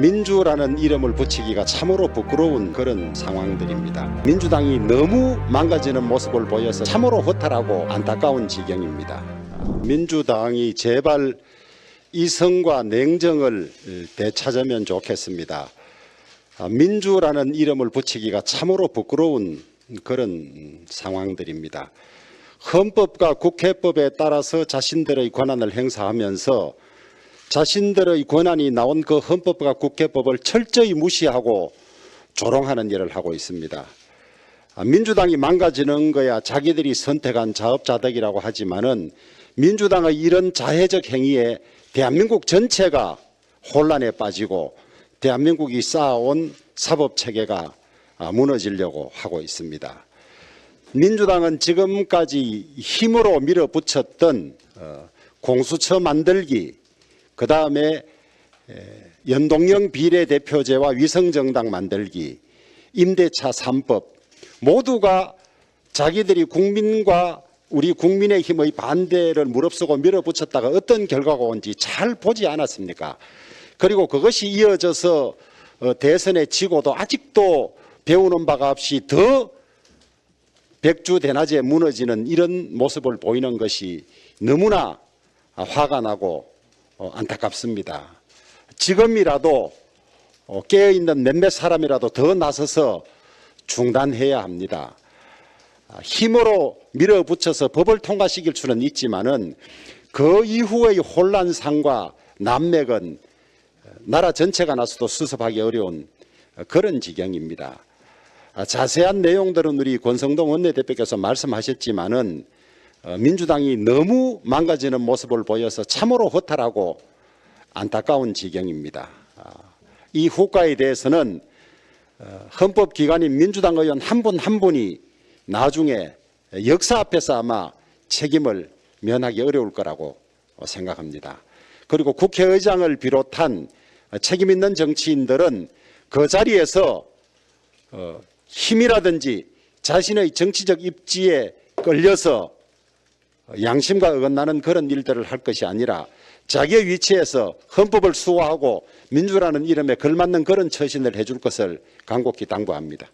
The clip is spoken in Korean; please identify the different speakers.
Speaker 1: 민주라는 이름을 붙이기가 참으로 부끄러운 그런 상황들입니다. 민주당이 너무 망가지는 모습을 보여서 참으로 허탈하고 안타까운 지경입니다. 민주당이 제발 이성과 냉정을 되찾으면 좋겠습니다. 아, 민주라는 이름을 붙이기가 참으로 부끄러운 그런 상황들입니다. 헌법과 국회법에 따라서 자신들의 권한을 행사하면서 자신들의 권한이 나온 그 헌법과 국회법을 철저히 무시하고 조롱하는 일을 하고 있습니다. 아, 민주당이 망가지는 거야 자기들이 선택한 자업자득이라고 하지만은 민주당의 이런 자해적 행위에 대한민국 전체가 혼란에 빠지고 대한민국이 쌓아온 사법 체계가 아, 무너지려고 하고 있습니다. 민주당은 지금까지 힘으로 밀어붙였던 어, 공수처 만들기, 그 다음에 연동형 비례대표제와 위성정당 만들기, 임대차 3법 모두가 자기들이 국민과 우리 국민의 힘의 반대를 무릅쓰고 밀어붙였다가 어떤 결과가 온지 잘 보지 않았습니까? 그리고 그것이 이어져서 어, 대선에 지고도 아직도 배우는 바가 없이 더 백주 대낮에 무너지는 이런 모습을 보이는 것이 너무나 화가 나고 어, 안타깝습니다. 지금이라도 어, 깨어있는 몇몇 사람이라도 더 나서서 중단해야 합니다. 아, 힘으로 밀어붙여서 법을 통과시킬 수는 있지만은 그 이후의 혼란상과 난맥은 나라 전체가 나서도 수습하기 어려운 그런 지경입니다. 아, 자세한 내용들은 우리 권성동 원내대표께서 말씀하셨지만은 어, 민주당이 너무 망가지는 모습을 보여서 참으로 허탈하고 안타까운 지경입니다. 아, 이 후과에 대해서는 어, 헌법기관인 민주당 의원 한분한 분이 나중에 역사 앞에서 아마 책임을 면하기 어려울 거라고 생각합니다. 그리고 국회의장을 비롯한 책임 있는 정치인들은 그 자리에서 어, 힘이라든지 자신의 정치적 입지에 끌려서 양심과 어긋나는 그런 일들을 할 것이 아니라 자기의 위치에서 헌법을 수호하고 민주라는 이름에 걸맞는 그런 처신을 해줄 것을 간곡히 당부합니다.